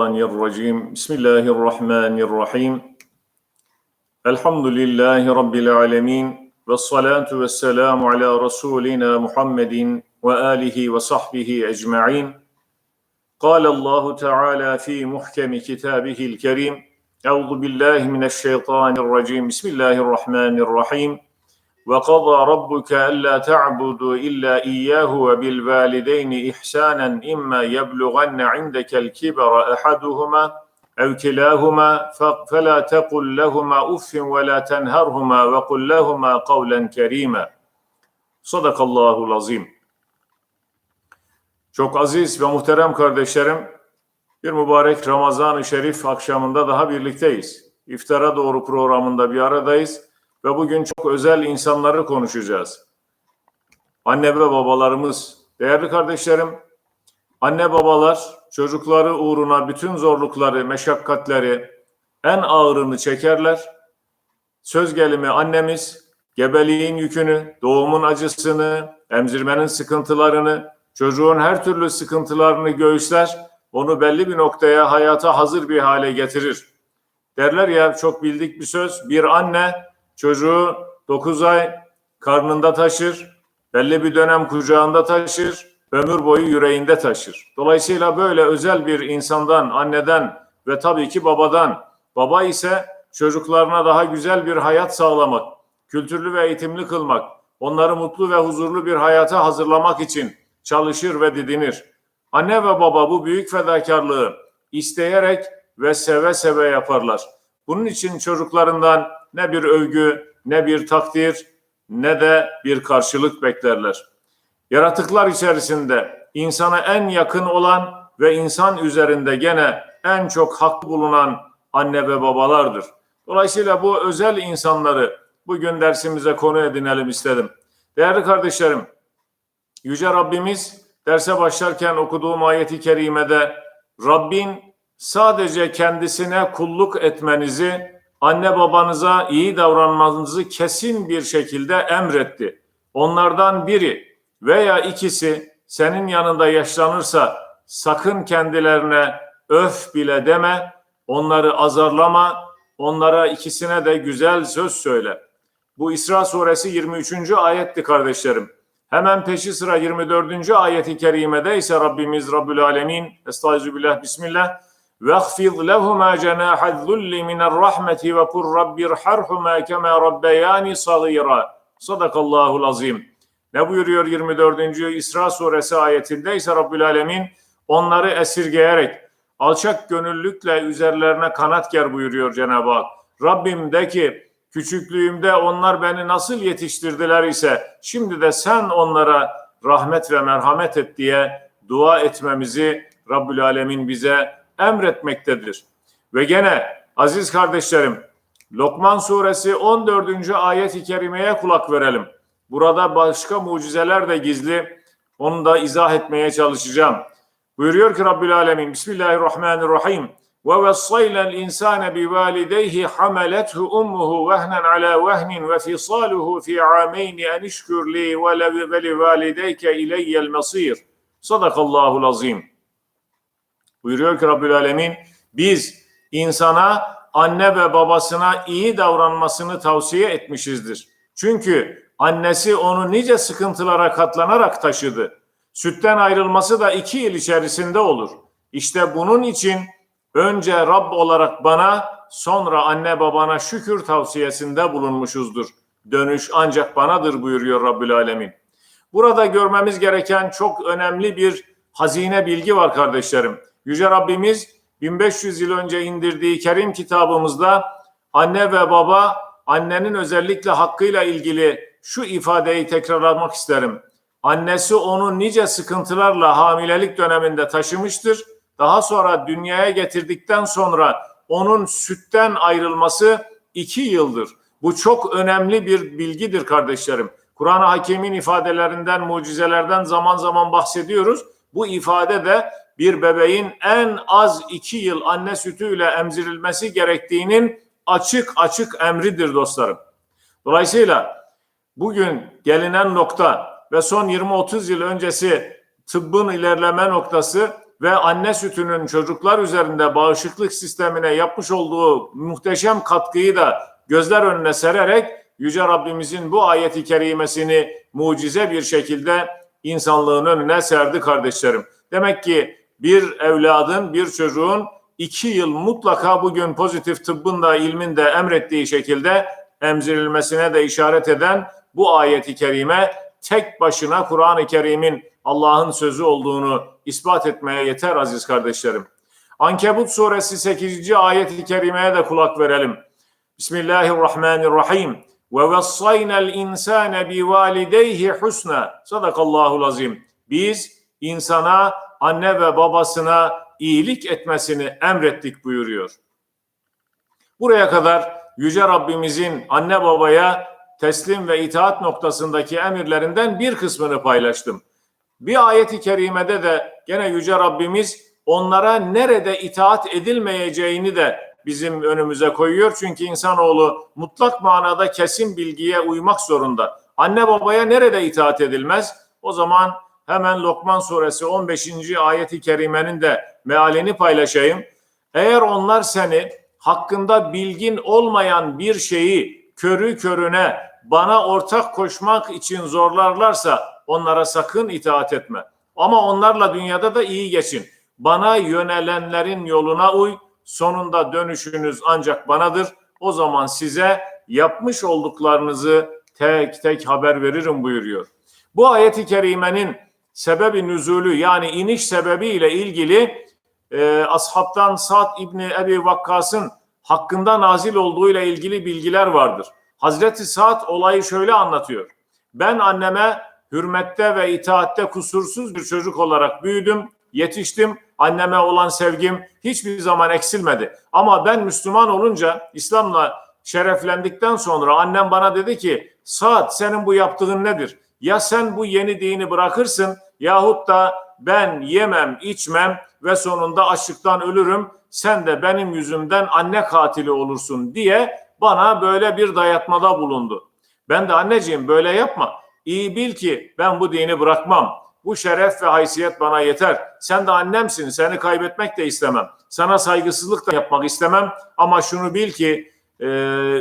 الشيطان الرجيم بسم الله الرحمن الرحيم. الحمد لله رب العالمين والصلاة والسلام على رسولنا محمد وآله وصحبه أجمعين. قال الله تعالى في محكم كتابه الكريم أعوذ بالله من الشيطان الرجيم. بسم الله الرحمن الرحيم. وقضى ربك ألا تعبدوا إلا إياه وبالوالدين إحسانا إما يبلغن عندك الكبر أحدهما أو كلاهما ف- فلا تقل لهما أف ولا تنهرهما وقل لهما قولا كريما صدق الله العظيم Çok aziz ve muhterem kardeşlerim, bir mübarek Ramazan-ı Şerif akşamında daha birlikteyiz. İftara doğru programında bir aradayız ve bugün çok özel insanları konuşacağız. Anne ve babalarımız, değerli kardeşlerim, anne babalar çocukları uğruna bütün zorlukları, meşakkatleri en ağırını çekerler. Söz gelimi annemiz gebeliğin yükünü, doğumun acısını, emzirmenin sıkıntılarını, çocuğun her türlü sıkıntılarını göğüsler, onu belli bir noktaya hayata hazır bir hale getirir. Derler ya çok bildik bir söz, bir anne çocuğu 9 ay karnında taşır, belli bir dönem kucağında taşır, ömür boyu yüreğinde taşır. Dolayısıyla böyle özel bir insandan, anneden ve tabii ki babadan, baba ise çocuklarına daha güzel bir hayat sağlamak, kültürlü ve eğitimli kılmak, onları mutlu ve huzurlu bir hayata hazırlamak için çalışır ve didinir. Anne ve baba bu büyük fedakarlığı isteyerek ve seve seve yaparlar. Bunun için çocuklarından ne bir övgü, ne bir takdir, ne de bir karşılık beklerler. Yaratıklar içerisinde insana en yakın olan ve insan üzerinde gene en çok haklı bulunan anne ve babalardır. Dolayısıyla bu özel insanları bugün dersimize konu edinelim istedim. Değerli kardeşlerim, Yüce Rabbimiz derse başlarken okuduğum ayeti kerimede Rabbin sadece kendisine kulluk etmenizi, anne babanıza iyi davranmanızı kesin bir şekilde emretti. Onlardan biri veya ikisi senin yanında yaşlanırsa sakın kendilerine öf bile deme, onları azarlama, onlara ikisine de güzel söz söyle. Bu İsra suresi 23. ayetti kardeşlerim. Hemen peşi sıra 24. ayeti kerimede ise Rabbimiz Rabbül Alemin Estağfirullah Bismillah وَاخْفِضْ لَهُمَا جَنَاحَ الذُّلِّ مِنَ الرَّحْمَةِ وَقُلْ رَبِّ ارْحَمْهُمَا كَمَا رَبَّيَانِ صَغِيرًا Sadakallahul azim. Ne buyuruyor 24. İsra suresi ayetinde ise Rabbül Alemin onları esirgeyerek alçak gönüllükle üzerlerine kanat ger buyuruyor Cenab-ı Hak. Rabbim de ki küçüklüğümde onlar beni nasıl yetiştirdiler ise şimdi de sen onlara rahmet ve merhamet et diye dua etmemizi Rabbül Alemin bize emretmektedir. Ve gene aziz kardeşlerim Lokman suresi 14. ayet-i kerimeye kulak verelim. Burada başka mucizeler de gizli. Onu da izah etmeye çalışacağım. Buyuruyor ki Rabbül Alemin Bismillahirrahmanirrahim. Ve vessaylel insane bi valideyhi hamalethu ummuhu vehnen ala vehnin ve fisaluhu fi ameyni en işkür li ve li valideyke ileyyel mesir. Sadakallahul azim. Buyuruyor ki Rabbül Alemin biz insana anne ve babasına iyi davranmasını tavsiye etmişizdir. Çünkü annesi onu nice sıkıntılara katlanarak taşıdı. Sütten ayrılması da iki yıl içerisinde olur. İşte bunun için önce Rab olarak bana sonra anne babana şükür tavsiyesinde bulunmuşuzdur. Dönüş ancak banadır buyuruyor Rabbül Alemin. Burada görmemiz gereken çok önemli bir hazine bilgi var kardeşlerim. Yüce Rabbimiz 1500 yıl önce indirdiği Kerim kitabımızda anne ve baba annenin özellikle hakkıyla ilgili şu ifadeyi tekrarlamak isterim. Annesi onu nice sıkıntılarla hamilelik döneminde taşımıştır. Daha sonra dünyaya getirdikten sonra onun sütten ayrılması iki yıldır. Bu çok önemli bir bilgidir kardeşlerim. Kur'an-ı Hakim'in ifadelerinden, mucizelerden zaman zaman bahsediyoruz. Bu ifade de bir bebeğin en az iki yıl anne sütüyle emzirilmesi gerektiğinin açık açık emridir dostlarım. Dolayısıyla bugün gelinen nokta ve son 20-30 yıl öncesi tıbbın ilerleme noktası ve anne sütünün çocuklar üzerinde bağışıklık sistemine yapmış olduğu muhteşem katkıyı da gözler önüne sererek Yüce Rabbimizin bu ayeti kerimesini mucize bir şekilde insanlığın önüne serdi kardeşlerim. Demek ki bir evladın, bir çocuğun iki yıl mutlaka bugün pozitif tıbbın da ilmin de emrettiği şekilde emzirilmesine de işaret eden bu ayeti kerime tek başına Kur'an-ı Kerim'in Allah'ın sözü olduğunu ispat etmeye yeter aziz kardeşlerim. Ankebut suresi 8. ayet-i kerimeye de kulak verelim. Bismillahirrahmanirrahim. Ve vessaynel insane bi valideyhi husna. Sadakallahul azim. Biz insana, anne ve babasına iyilik etmesini emrettik buyuruyor. Buraya kadar Yüce Rabbimizin anne babaya teslim ve itaat noktasındaki emirlerinden bir kısmını paylaştım. Bir ayeti kerimede de gene Yüce Rabbimiz onlara nerede itaat edilmeyeceğini de bizim önümüze koyuyor. Çünkü insanoğlu mutlak manada kesin bilgiye uymak zorunda. Anne babaya nerede itaat edilmez? O zaman hemen Lokman suresi 15. ayeti kerimenin de mealini paylaşayım. Eğer onlar seni hakkında bilgin olmayan bir şeyi körü körüne bana ortak koşmak için zorlarlarsa onlara sakın itaat etme. Ama onlarla dünyada da iyi geçin. Bana yönelenlerin yoluna uy. Sonunda dönüşünüz ancak banadır. O zaman size yapmış olduklarınızı tek tek haber veririm buyuruyor. Bu ayeti kerimenin sebebi nüzulü yani iniş sebebi ile ilgili e, ashabtan Sa'd İbni Ebi Vakkas'ın hakkında nazil olduğu ile ilgili bilgiler vardır. Hazreti Sa'd olayı şöyle anlatıyor. Ben anneme hürmette ve itaatte kusursuz bir çocuk olarak büyüdüm, yetiştim. Anneme olan sevgim hiçbir zaman eksilmedi. Ama ben Müslüman olunca, İslam'la şereflendikten sonra annem bana dedi ki, Saat senin bu yaptığın nedir? Ya sen bu yeni dini bırakırsın yahut da ben yemem, içmem ve sonunda açlıktan ölürüm. Sen de benim yüzümden anne katili olursun diye bana böyle bir dayatmada bulundu. Ben de anneciğim böyle yapma. İyi bil ki ben bu dini bırakmam. Bu şeref ve haysiyet bana yeter. Sen de annemsin. Seni kaybetmek de istemem. Sana saygısızlık da yapmak istemem. Ama şunu bil ki e,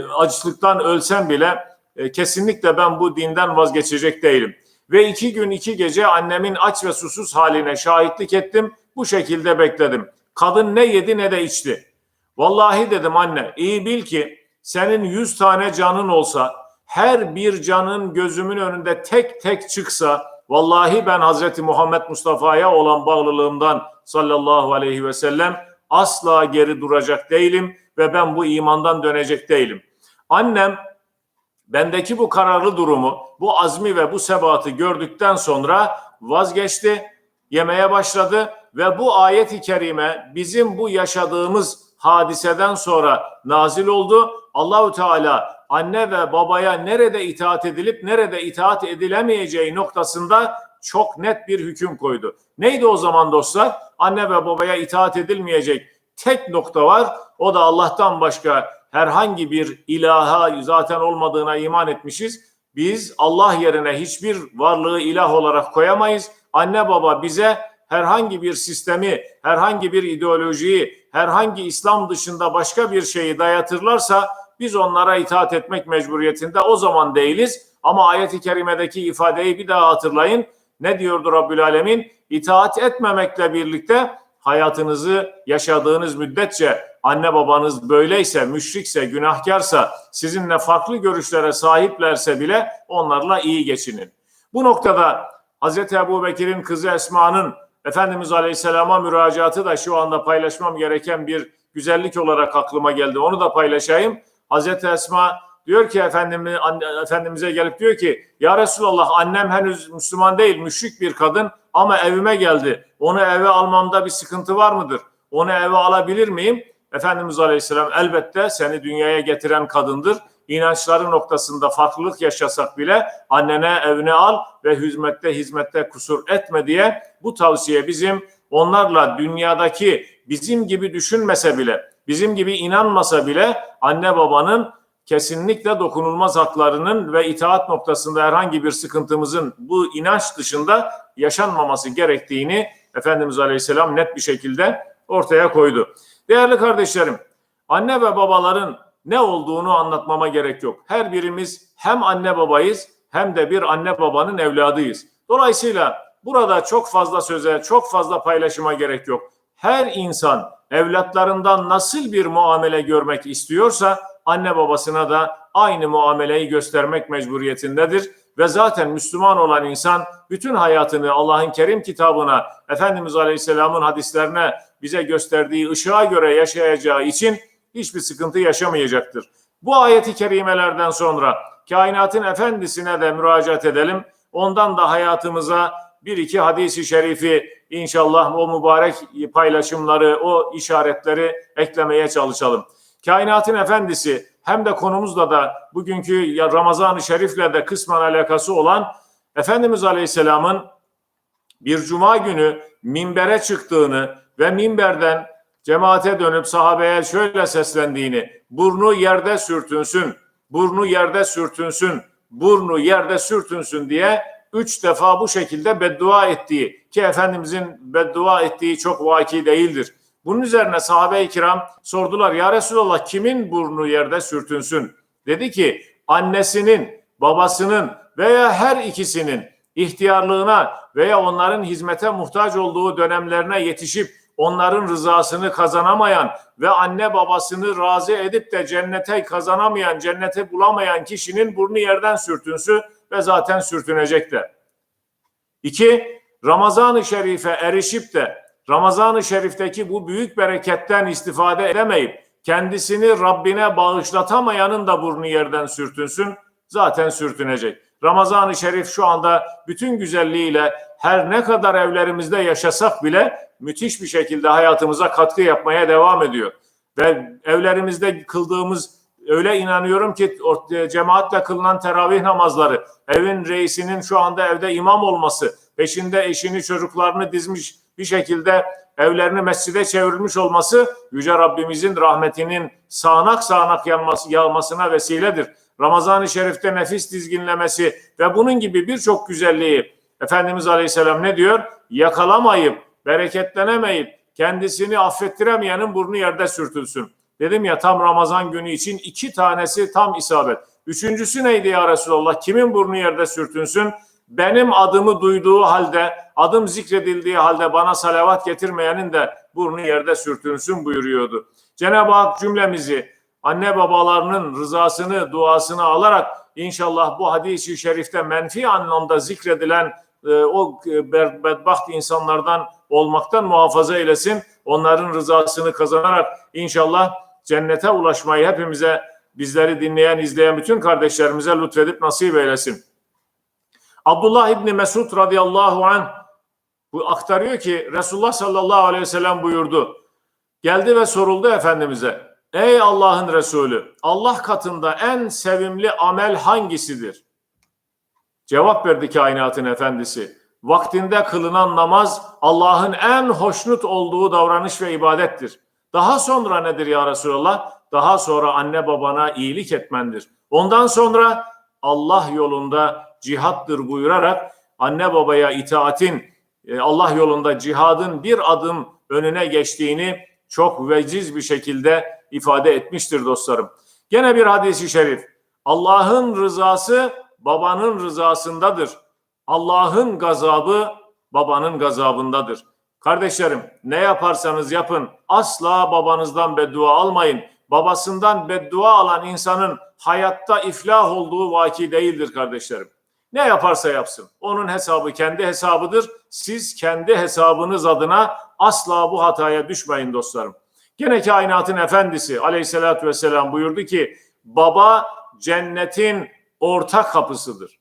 açlıktan ölsem bile e, kesinlikle ben bu dinden vazgeçecek değilim. Ve iki gün iki gece annemin aç ve susuz haline şahitlik ettim. Bu şekilde bekledim. Kadın ne yedi ne de içti. Vallahi dedim anne iyi bil ki senin yüz tane canın olsa her bir canın gözümün önünde tek tek çıksa vallahi ben Hazreti Muhammed Mustafa'ya olan bağlılığımdan sallallahu aleyhi ve sellem asla geri duracak değilim ve ben bu imandan dönecek değilim. Annem bendeki bu kararlı durumu, bu azmi ve bu sebatı gördükten sonra vazgeçti, yemeye başladı ve bu ayet-i kerime bizim bu yaşadığımız hadiseden sonra nazil oldu. Allahu Teala anne ve babaya nerede itaat edilip nerede itaat edilemeyeceği noktasında çok net bir hüküm koydu. Neydi o zaman dostlar? Anne ve babaya itaat edilmeyecek tek nokta var. O da Allah'tan başka herhangi bir ilaha zaten olmadığına iman etmişiz. Biz Allah yerine hiçbir varlığı ilah olarak koyamayız. Anne baba bize herhangi bir sistemi, herhangi bir ideolojiyi, herhangi İslam dışında başka bir şeyi dayatırlarsa biz onlara itaat etmek mecburiyetinde o zaman değiliz. Ama ayet-i kerimedeki ifadeyi bir daha hatırlayın. Ne diyordu Rabbül Alemin? İtaat etmemekle birlikte hayatınızı yaşadığınız müddetçe anne babanız böyleyse, müşrikse, günahkarsa, sizinle farklı görüşlere sahiplerse bile onlarla iyi geçinin. Bu noktada Hz. Ebu Bekir'in kızı Esma'nın Efendimiz Aleyhisselam'a müracaatı da şu anda paylaşmam gereken bir güzellik olarak aklıma geldi. Onu da paylaşayım. Hazreti Esma diyor ki Efendimiz, Efendimiz'e gelip diyor ki Ya Resulallah annem henüz Müslüman değil müşrik bir kadın ama evime geldi. Onu eve almamda bir sıkıntı var mıdır? Onu eve alabilir miyim? Efendimiz Aleyhisselam elbette seni dünyaya getiren kadındır. İnançları noktasında farklılık yaşasak bile annene evine al ve hizmette hizmette kusur etme diye bu tavsiye bizim onlarla dünyadaki bizim gibi düşünmese bile, bizim gibi inanmasa bile anne babanın kesinlikle dokunulmaz haklarının ve itaat noktasında herhangi bir sıkıntımızın bu inanç dışında yaşanmaması gerektiğini Efendimiz Aleyhisselam net bir şekilde ortaya koydu. Değerli kardeşlerim, anne ve babaların ne olduğunu anlatmama gerek yok. Her birimiz hem anne babayız hem de bir anne babanın evladıyız. Dolayısıyla burada çok fazla söze, çok fazla paylaşıma gerek yok. Her insan evlatlarından nasıl bir muamele görmek istiyorsa anne babasına da aynı muameleyi göstermek mecburiyetindedir. Ve zaten Müslüman olan insan bütün hayatını Allah'ın Kerim kitabına, Efendimiz Aleyhisselam'ın hadislerine bize gösterdiği ışığa göre yaşayacağı için hiçbir sıkıntı yaşamayacaktır. Bu ayeti kerimelerden sonra kainatın efendisine de müracaat edelim. Ondan da hayatımıza bir iki hadisi şerifi inşallah o mübarek paylaşımları, o işaretleri eklemeye çalışalım. Kainatın efendisi hem de konumuzla da bugünkü Ramazan-ı Şerif'le de kısmen alakası olan Efendimiz Aleyhisselam'ın bir cuma günü minbere çıktığını ve minberden cemaate dönüp sahabeye şöyle seslendiğini, burnu yerde sürtünsün, burnu yerde sürtünsün, burnu yerde sürtünsün diye üç defa bu şekilde beddua ettiği ki Efendimizin beddua ettiği çok vaki değildir. Bunun üzerine sahabe-i kiram sordular ya Resulallah kimin burnu yerde sürtünsün? Dedi ki annesinin, babasının veya her ikisinin ihtiyarlığına veya onların hizmete muhtaç olduğu dönemlerine yetişip onların rızasını kazanamayan ve anne babasını razı edip de cennete kazanamayan, cennete bulamayan kişinin burnu yerden sürtünsü ve zaten sürtünecek de. İki, Ramazan-ı Şerif'e erişip de Ramazan-ı Şerif'teki bu büyük bereketten istifade edemeyip kendisini Rabbine bağışlatamayanın da burnu yerden sürtünsün, zaten sürtünecek. Ramazan-ı Şerif şu anda bütün güzelliğiyle her ne kadar evlerimizde yaşasak bile müthiş bir şekilde hayatımıza katkı yapmaya devam ediyor. Ve evlerimizde kıldığımız öyle inanıyorum ki cemaatle kılınan teravih namazları, evin reisinin şu anda evde imam olması, peşinde eşini çocuklarını dizmiş bir şekilde evlerini mescide çevrilmiş olması Yüce Rabbimizin rahmetinin sağanak sağanak yanması, yağmasına vesiledir. Ramazan-ı Şerif'te nefis dizginlemesi ve bunun gibi birçok güzelliği Efendimiz Aleyhisselam ne diyor? Yakalamayıp, bereketlenemeyip, kendisini affettiremeyenin burnu yerde sürtülsün. Dedim ya tam Ramazan günü için iki tanesi tam isabet. Üçüncüsü neydi ya Resulallah? Kimin burnu yerde sürtünsün? Benim adımı duyduğu halde, adım zikredildiği halde bana salavat getirmeyenin de burnu yerde sürtünsün buyuruyordu. Cenab-ı Hak cümlemizi anne babalarının rızasını, duasını alarak inşallah bu hadisi şerifte menfi anlamda zikredilen e, o e, bedbaht insanlardan olmaktan muhafaza eylesin. Onların rızasını kazanarak inşallah cennete ulaşmayı hepimize bizleri dinleyen, izleyen bütün kardeşlerimize lütfedip nasip eylesin. Abdullah İbni Mesud radıyallahu anh bu aktarıyor ki Resulullah sallallahu aleyhi ve sellem buyurdu. Geldi ve soruldu Efendimiz'e. Ey Allah'ın Resulü Allah katında en sevimli amel hangisidir? Cevap verdi kainatın efendisi. Vaktinde kılınan namaz Allah'ın en hoşnut olduğu davranış ve ibadettir. Daha sonra nedir ya Resulallah? Daha sonra anne babana iyilik etmendir. Ondan sonra Allah yolunda cihattır buyurarak anne babaya itaatin e, Allah yolunda cihadın bir adım önüne geçtiğini çok veciz bir şekilde ifade etmiştir dostlarım. Gene bir hadisi şerif. Allah'ın rızası babanın rızasındadır. Allah'ın gazabı babanın gazabındadır. Kardeşlerim ne yaparsanız yapın asla babanızdan beddua almayın. Babasından beddua alan insanın hayatta iflah olduğu vaki değildir kardeşlerim. Ne yaparsa yapsın. Onun hesabı kendi hesabıdır. Siz kendi hesabınız adına asla bu hataya düşmeyin dostlarım. Gene kainatın efendisi aleyhissalatü vesselam buyurdu ki baba cennetin orta kapısıdır.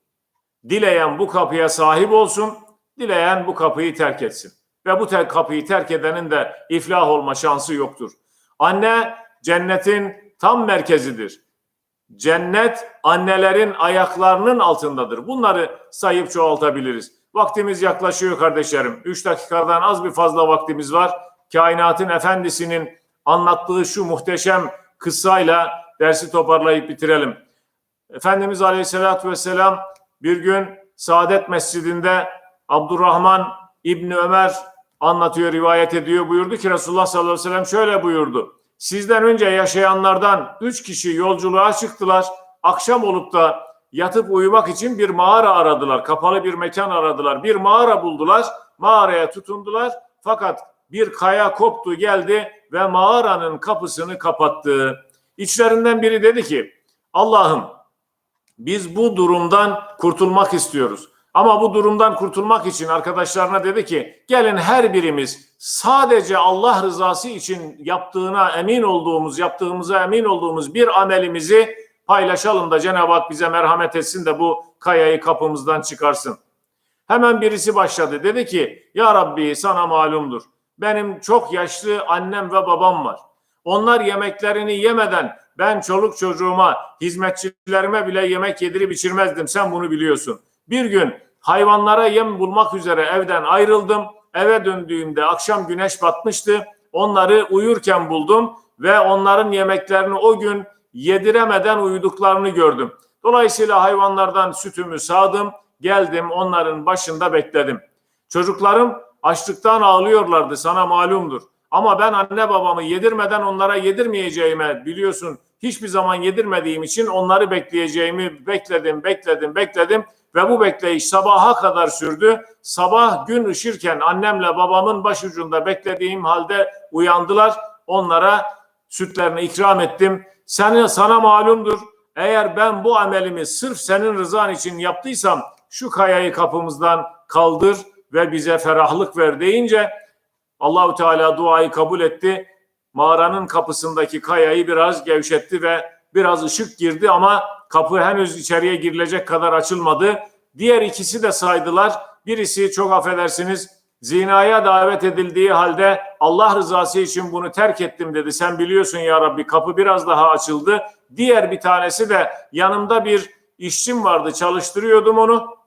Dileyen bu kapıya sahip olsun, dileyen bu kapıyı terk etsin. Ve bu ter kapıyı terk edenin de iflah olma şansı yoktur. Anne cennetin tam merkezidir. Cennet annelerin ayaklarının altındadır. Bunları sayıp çoğaltabiliriz. Vaktimiz yaklaşıyor kardeşlerim. Üç dakikadan az bir fazla vaktimiz var. Kainatın efendisinin anlattığı şu muhteşem kıssayla dersi toparlayıp bitirelim. Efendimiz Aleyhisselatü Vesselam bir gün Saadet Mescidinde Abdurrahman İbni Ömer anlatıyor, rivayet ediyor. Buyurdu ki Resulullah sallallahu aleyhi ve sellem şöyle buyurdu. Sizden önce yaşayanlardan üç kişi yolculuğa çıktılar. Akşam olup da yatıp uyumak için bir mağara aradılar. Kapalı bir mekan aradılar. Bir mağara buldular. Mağaraya tutundular. Fakat bir kaya koptu geldi ve mağaranın kapısını kapattı. İçlerinden biri dedi ki Allah'ım biz bu durumdan kurtulmak istiyoruz. Ama bu durumdan kurtulmak için arkadaşlarına dedi ki gelin her birimiz sadece Allah rızası için yaptığına emin olduğumuz, yaptığımıza emin olduğumuz bir amelimizi paylaşalım da Cenab-ı Hak bize merhamet etsin de bu kayayı kapımızdan çıkarsın. Hemen birisi başladı. Dedi ki ya Rabbi sana malumdur. Benim çok yaşlı annem ve babam var. Onlar yemeklerini yemeden ben çoluk çocuğuma, hizmetçilerime bile yemek yedirip içirmezdim. Sen bunu biliyorsun. Bir gün hayvanlara yem bulmak üzere evden ayrıldım. Eve döndüğümde akşam güneş batmıştı. Onları uyurken buldum ve onların yemeklerini o gün yediremeden uyuduklarını gördüm. Dolayısıyla hayvanlardan sütümü sağdım, geldim onların başında bekledim. Çocuklarım açlıktan ağlıyorlardı sana malumdur. Ama ben anne babamı yedirmeden onlara yedirmeyeceğime biliyorsun hiçbir zaman yedirmediğim için onları bekleyeceğimi bekledim, bekledim, bekledim ve bu bekleyiş sabaha kadar sürdü. Sabah gün ışırken annemle babamın başucunda beklediğim halde uyandılar. Onlara sütlerini ikram ettim. Seni sana malumdur. Eğer ben bu amelimi sırf senin rızan için yaptıysam şu kayayı kapımızdan kaldır ve bize ferahlık ver deyince Allahu Teala duayı kabul etti. Mağaranın kapısındaki kayayı biraz gevşetti ve biraz ışık girdi ama kapı henüz içeriye girilecek kadar açılmadı. Diğer ikisi de saydılar. Birisi çok affedersiniz zinaya davet edildiği halde Allah rızası için bunu terk ettim dedi. Sen biliyorsun ya Rabbi kapı biraz daha açıldı. Diğer bir tanesi de yanımda bir işçim vardı çalıştırıyordum onu.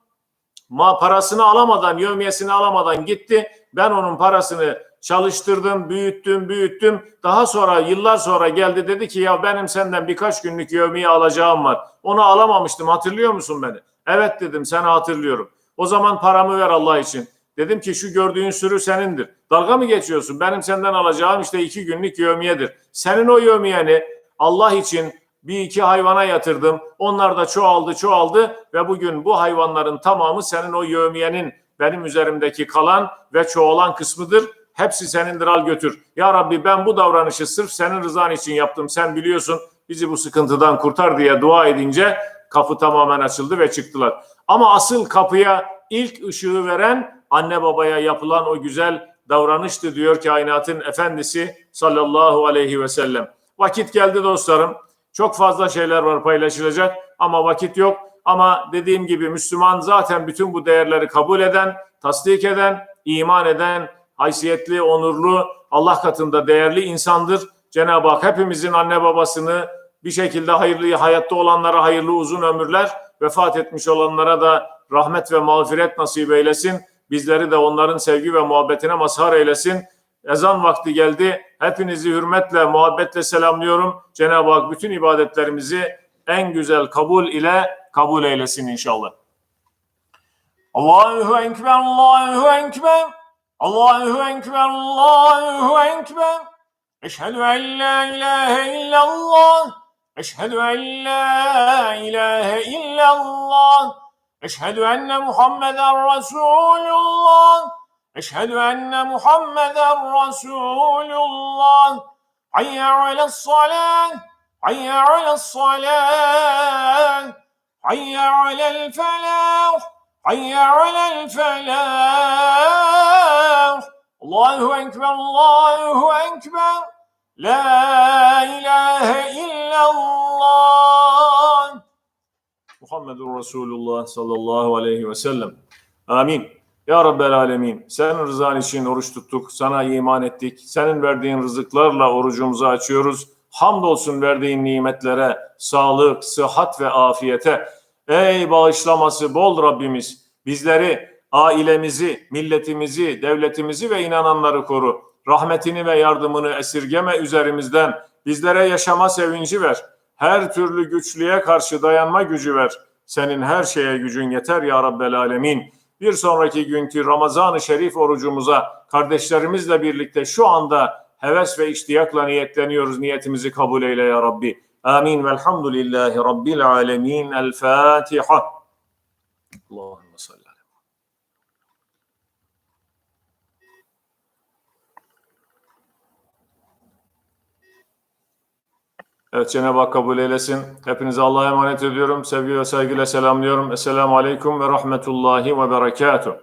Ma parasını alamadan, yövmiyesini alamadan gitti. Ben onun parasını çalıştırdım, büyüttüm, büyüttüm. Daha sonra yıllar sonra geldi dedi ki ya benim senden birkaç günlük yövmiye alacağım var. Onu alamamıştım hatırlıyor musun beni? Evet dedim seni hatırlıyorum. O zaman paramı ver Allah için. Dedim ki şu gördüğün sürü senindir. Dalga mı geçiyorsun? Benim senden alacağım işte iki günlük yövmiyedir. Senin o yövmiyeni Allah için bir iki hayvana yatırdım. Onlar da çoğaldı çoğaldı ve bugün bu hayvanların tamamı senin o yövmiyenin benim üzerimdeki kalan ve çoğalan kısmıdır. Hepsi senindir al götür. Ya Rabbi ben bu davranışı sırf senin rızan için yaptım. Sen biliyorsun bizi bu sıkıntıdan kurtar diye dua edince kapı tamamen açıldı ve çıktılar. Ama asıl kapıya ilk ışığı veren anne babaya yapılan o güzel davranıştı diyor kainatın efendisi sallallahu aleyhi ve sellem. Vakit geldi dostlarım. Çok fazla şeyler var paylaşılacak ama vakit yok. Ama dediğim gibi Müslüman zaten bütün bu değerleri kabul eden, tasdik eden, iman eden, haysiyetli, onurlu, Allah katında değerli insandır. Cenab-ı Hak hepimizin anne babasını bir şekilde hayırlı, hayatta olanlara hayırlı uzun ömürler, vefat etmiş olanlara da rahmet ve mağfiret nasip eylesin. Bizleri de onların sevgi ve muhabbetine mazhar eylesin. Ezan vakti geldi. Hepinizi hürmetle, muhabbetle selamlıyorum. Cenab-ı Hak bütün ibadetlerimizi en güzel kabul ile kabul eylesin inşallah. Allahu Ekber, Allahu Ekber, Allahu Ekber, Allahu Ekber. Eşhedü en la ilahe illallah, eşhedü en la ilahe illallah, eşhedü enne Muhammeden Resulullah, eşhedü enne Muhammeden Resulullah. Hayye alas salat, hayye alas salat, hayye alel felah, hayye alel felah. Allahu Ekber, Allahu Ekber. La ilahe illallah. Muhammedur Resulullah sallallahu aleyhi ve sellem. Amin. Ya Rabbel Alemin. Senin rızan için oruç tuttuk. Sana iman ettik. Senin verdiğin rızıklarla orucumuzu açıyoruz. Hamdolsun verdiğin nimetlere, sağlık, sıhhat ve afiyete. Ey bağışlaması bol Rabbimiz. Bizleri, ailemizi, milletimizi, devletimizi ve inananları koru. Rahmetini ve yardımını esirgeme üzerimizden. Bizlere yaşama sevinci ver. Her türlü güçlüğe karşı dayanma gücü ver. Senin her şeye gücün yeter ya Rabbel Alemin. bir sonraki günkü Ramazan-ı Şerif orucumuza kardeşlerimizle birlikte şu anda heves ve iştiyakla niyetleniyoruz. Niyetimizi kabul eyle ya Rabbi. Amin. Velhamdülillahi Rabbil alemin. El Fatiha. Allahümme salli. Evet Cenab-ı Hak kabul eylesin. Hepinize Allah'a emanet ediyorum. Sevgi ve saygıyla selamlıyorum. Esselamu Aleyküm ve Rahmetullahi ve Berekatuhu.